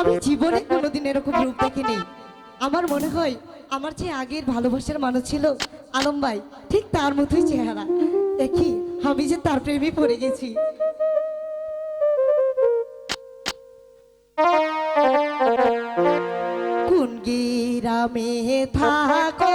আমি জীবনে কোনোদিন এরকম রূপ দেখিনি। আমার মনে হয়, আমার যে আগের ভালোবাসার মানুষ ছিল আলম ভাই। ঠিক তার মতোই চেহারা। দেখি, আমি যে তার প্রেমে পড়ে গেছি। কোন গিরামে থাকো?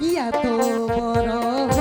ইয়া তো বড়